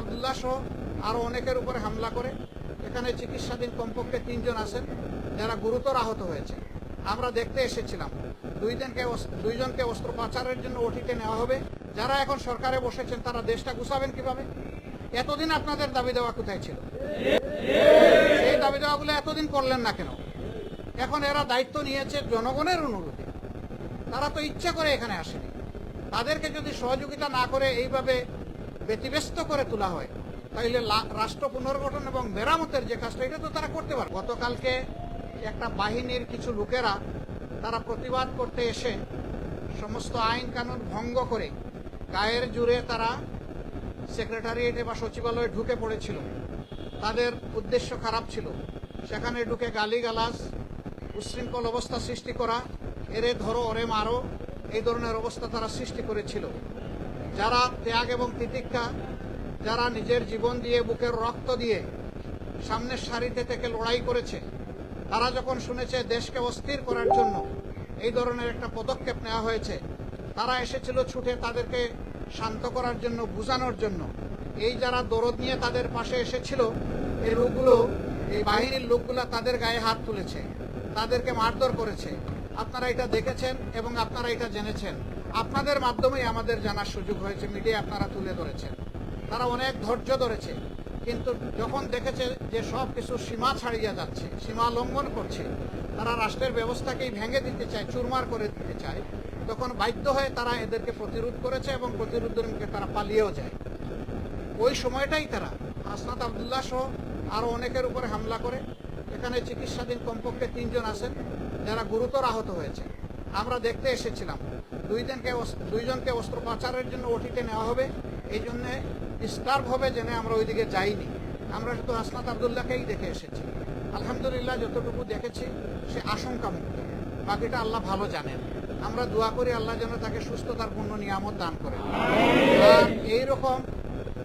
আবদুল্লাহ সহ অনেকের উপরে হামলা করে। এখানে চিকিৎসাধীন কমপক্ষে তিনজন আছেন, যারা গুরুতর আহত হয়েছে। আমরা দেখতে এসেছিলাম, দুইজনকে দুইজনকে অস্ত্রোপচারের জন্য ওটিতে নেওয়া হবে। যারা এখন সরকারে বসেছেন, তারা দেশটা গুছাবেন কীভাবে? এতদিন আপনাদের দাবি দেওয়া কোথায় ছিল? এই দাবি দেওয়াগুলো এতদিন করলেন না কেন? এখন এরা দায়িত্ব নিয়েছে জনগণের অনুরোধে। তারা তো ইচ্ছা করে এখানে আসেনি। তাদেরকে যদি সহযোগিতা না করে এইভাবে ব্যতিব্যস্ত করে তোলা হয়। তাইলে রাষ্ট্র পুনর্গঠন এবং মেরামতের যে কাজটা, এটা তো তারা করতে পারে গতকালকে একটা বাহিনীর কিছু লোকেরা তারা প্রতিবাদ করতে এসে সমস্ত আইন কানুন ভঙ্গ করে গায়ের জুড়ে তারা সেক্রেটারিয়েটে বা সচিবালয়ে ঢুকে পড়েছিল। তাদের উদ্দেশ্য খারাপ ছিল। সেখানে ঢুকে গালিগালাজ উচ্ছৃঙ্খল অবস্থা সৃষ্টি করা, এরে ধরো, ওরে মারো, এই ধরনের অবস্থা তারা সৃষ্টি করেছিল। যারা ত্যাগ এবং তিতিক্ষা, যারা নিজের জীবন দিয়ে বুকের রক্ত দিয়ে সামনের সারিতে থেকে লড়াই করেছে, তারা যখন শুনেছে দেশকে অস্থির করার জন্য এই ধরনের একটা পদক্ষেপ নেওয়া হয়েছে, তারা এসেছিল ছুটে তাদেরকে শান্ত করার জন্য, বুঝানোর জন্য। এই যারা দরদ নিয়ে তাদের পাশে এসেছিল, এই লোকগুলো, এই বাহিনীর লোকগুলো তাদের গায়ে হাত তুলেছে, তাদেরকে মারধর করেছে। আপনারা এটা দেখেছেন এবং আপনারা এটা জেনেছেন। আপনাদের মাধ্যমেই আমাদের জানার সুযোগ হয়েছে মিডিয়া আপনারা তুলে ধরেছেন। তারা অনেক ধৈর্য ধরেছে, কিন্তু যখন দেখেছে যে সব কিছু সীমা ছাড়িয়ে যাচ্ছে, সীমা লঙ্ঘন করছে, তারা রাষ্ট্রের ব্যবস্থাকেই ভেঙে দিতে চায়, চুরমার করে দিতে চায়, তখন বাধ্য হয়ে তারা এদেরকে প্রতিরোধ করেছে এবং প্রতিরোধের মুখে তারা পালিয়েও যায়। ওই সময়টাই তারা হাসনাত আবদুল্লাহ সহ আরও অনেকের উপরে হামলা করে। এখানে চিকিৎসাধীন কমপক্ষে তিনজন আছেন, যারা গুরুতর আহত হয়েছে। আমরা দেখতে এসেছিলাম দুইজনকে দুইজনকে অস্ত্রোপচারের জন্য ওটিতে নেওয়া হবে। এই জন্যে ডিস্টার্ব হবে জেনে আমরা ওইদিকে যাইনি। আমরা শুধু আসনাত আবদুল্লাহকেই দেখে এসেছি। আলহামদুলিল্লাহ যতটুকু দেখেছি, সে আশঙ্কা মুক্ত বাকিটা আল্লাহ ভালো জানেন। আমরা দোয়া করি আল্লাহ যেন তাকে সুস্থতার পূর্ণ নিয়ামত দান করেন এইরকম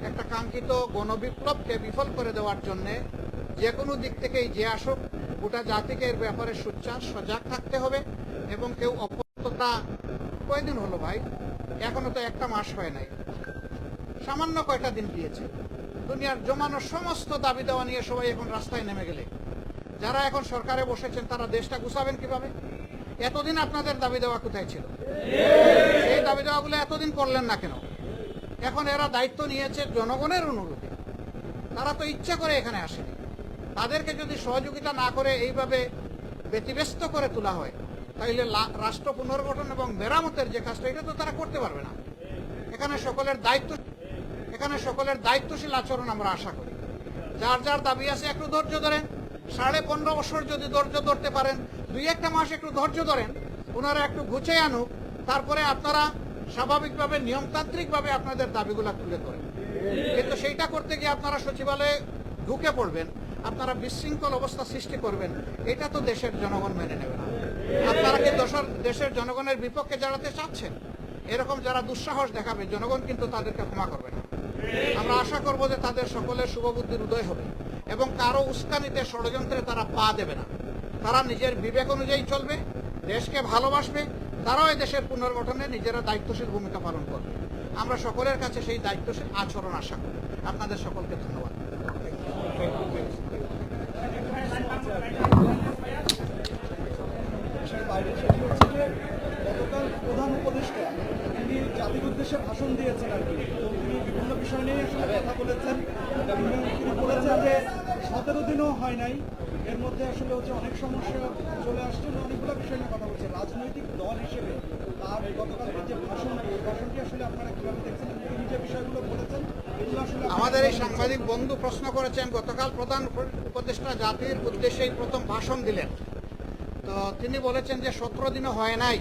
একটা কাঙ্ক্ষিত গণবিপ্লবকে বিফল করে দেওয়ার জন্য যে কোনো দিক থেকেই যে আসুক, গোটা জাতিকে এর ব্যাপারে সোচ্চার, সজাগ থাকতে হবে এবং কেউ অপরতা কয়দিন হলো ভাই? এখনও তো একটা মাস হয় নাই। সামান্য কয়টা দিন গিয়েছে। দুনিয়ার জমানো সমস্ত দাবি দেওয়া নিয়ে সবাই এখন রাস্তায় নেমে গেলে। যারা এখন সরকারে বসেছেন, তারা দেশটা গুছাবেন কীভাবে? এতদিন আপনাদের দাবি দেওয়া কোথায় ছিল? এই দাবি দেওয়াগুলো এতদিন করলেন না কেন? এখন এরা দায়িত্ব নিয়েছে জনগণের অনুরোধে। তারা তো ইচ্ছা করে এখানে আসেনি। তাদেরকে যদি সহযোগিতা না করে এইভাবে ব্যতিব্যস্ত করে তোলা হয় তাহলে লা- রাষ্ট্র পুনর্গঠন এবং মেরামতের যে কাজটা, এটা তো তারা করতে পারবে না। এখানে সকলের দায়িত্ব এখানে সকলের দায়িত্বশীল আচরণ আমরা আশা করি। যার যার দাবি আছে একটু ধৈর্য ধরেন। সাড়ে পনেরো বছর যদি ধৈর্য ধরতে পারেন, দুই একটা মাস একটু ধৈর্য ধরেন, ওনারা একটু ঘুচে আনুক, তারপরে আপনারা স্বাভাবিকভাবে, নিয়মতান্ত্রিকভাবে আপনাদের দাবিগুলো তুলে ধরেন। কিন্তু সেইটা করতে গিয়ে আপনারা সচিবালয়ে ঢুকে পড়বেন। আপনারা বিশৃঙ্খল অবস্থা সৃষ্টি করবেন, এটা তো দেশের জনগণ মেনে নেবে না। আপনারা কি দেশের জনগণের বিপক্ষে জানাতে চাচ্ছেন? এরকম যারা দুঃসাহস দেখাবে, জনগণ কিন্তু তাদেরকে ক্ষমা করবে না। আমরা আশা করব যে তাদের সকলের শুভবুদ্ধির উদয় হবে এবং কারও উস্কানিতে, ষড়যন্ত্রে তারা পা দেবে না। তারা নিজের বিবেক অনুযায়ী চলবে, দেশকে ভালোবাসবে, তারাও এই দেশের পুনর্গঠনে নিজেরা দায়িত্বশীল ভূমিকা পালন করবে। আমরা সকলের কাছে সেই দায়িত্বশীল আচরণ আশা করি। আপনাদের সকলকে ধন্যবাদ দেশের বাইরে সেটি হচ্ছে যে গতকাল প্রধান উপদেষ্টা তিনি জাতির ভাষণ দিয়েছেন আর কি। তিনি বিভিন্ন বিষয় নিয়ে আসলে কথা বলেছেন। তিনি বলেছেন যে সতেরো দিনও হয় নাই। এর মধ্যে আসলে হচ্ছে অনেক সমস্যা চলে আসছে অনেকগুলো বিষয় নিয়ে কথা বলছেন। রাজনৈতিক দল হিসেবে তার গতকাল যে ভাষণ, এই ভাষণটি আসলে আপনারা কীভাবে দেখছেন তিনি যে বিষয়গুলো বলেছেন আমাদের এই সাংবাদিক বন্ধু প্রশ্ন করেছেন, গতকাল প্রধান উপদেষ্টা জাতির উদ্দেশ্যে প্রথম ভাষণ দিলেন। তো তিনি বলেছেন যে সতেরো দিনও হয় নাই।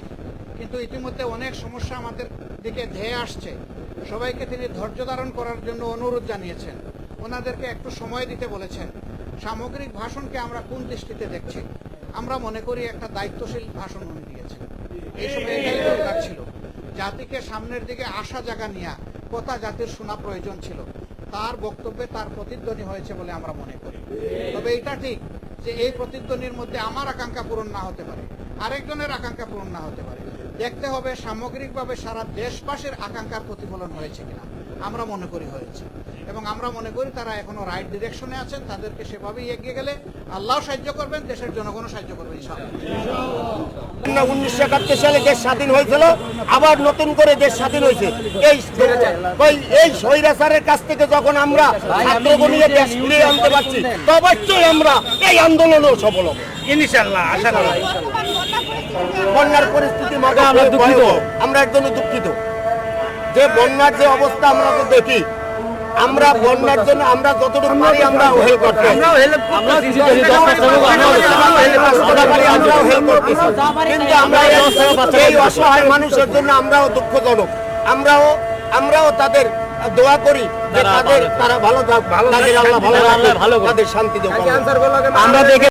কিন্তু ইতিমধ্যে অনেক সমস্যা আমাদের দিকে ধেয়ে আসছে। সবাইকে তিনি ধৈর্য ধারণ করার জন্য অনুরোধ জানিয়েছেন। ওনাদেরকে একটু সময় দিতে বলেছেন। সামগ্রিক ভাষণকে আমরা কোন দৃষ্টিতে দেখছি? আমরা মনে করি একটা দায়িত্বশীল ভাষণ উনি দিয়েছেন। এই সময় ছিল। জাতিকে সামনের দিকে আশা জায়গা নিয়ে কথা জাতির শোনা প্রয়োজন ছিল। তার বক্তব্যে তার প্রতিধ্বনি হয়েছে বলে আমরা মনে করি। তবে এটা ঠিক যে এই প্রতিধ্বনির মধ্যে আমার আকাঙ্ক্ষা পূরণ না হতে পারে। আরেকজনের আকাঙ্ক্ষা পূরণ না হতে পারে। দেখতে হবে সামগ্রিকভাবে সারা দেশবাসীর আকাঙ্ক্ষার প্রতিফলন হয়েছে কিনা। আমরা মনে করি হয়েছে। এবং আমরা মনে করি তারা এখনও রাইট ডিরেকশনে আছেন তাদেরকে সেভাবেই এগিয়ে গেলে আল্লাহ সাহায্য করবেন দেশের জনগণও সাহায্য করবেন ইনশাআল্লাহ। উনিশশো একাত্তর সালে দেশ স্বাধীন হয়েছিল আবার নতুন করে দেশ স্বাধীন হয়েছে। এই ওই এই স্বৈরাচারের কাছ থেকে যখন আমরা দেশ ফিরিয়ে আনতে পারছি অবশ্যই আমরা এই আন্দোলনেও সফল হব। ইনশাল্লাহ আশা করি। বন্যার পরিস্থিতি আমরা দুঃখিত। আমরা একদমই দুঃখিত। যে বন্যার যে অবস্থা আমরা তো দেখি আমরা বন্যার জন্য আমরা যতটুকু পারি আমরা হেল্প করতে কিন্তু আমরা এই- অসহায় মানুষের জন্য আমরাও দুঃখজনক। আমরাও আমরাও তাদের দোয়া করি তাদের তারা ভালো থাক তাদের আল্লাহ ভালো রাখুক, তাদের শান্তি দেব আমরা দেখে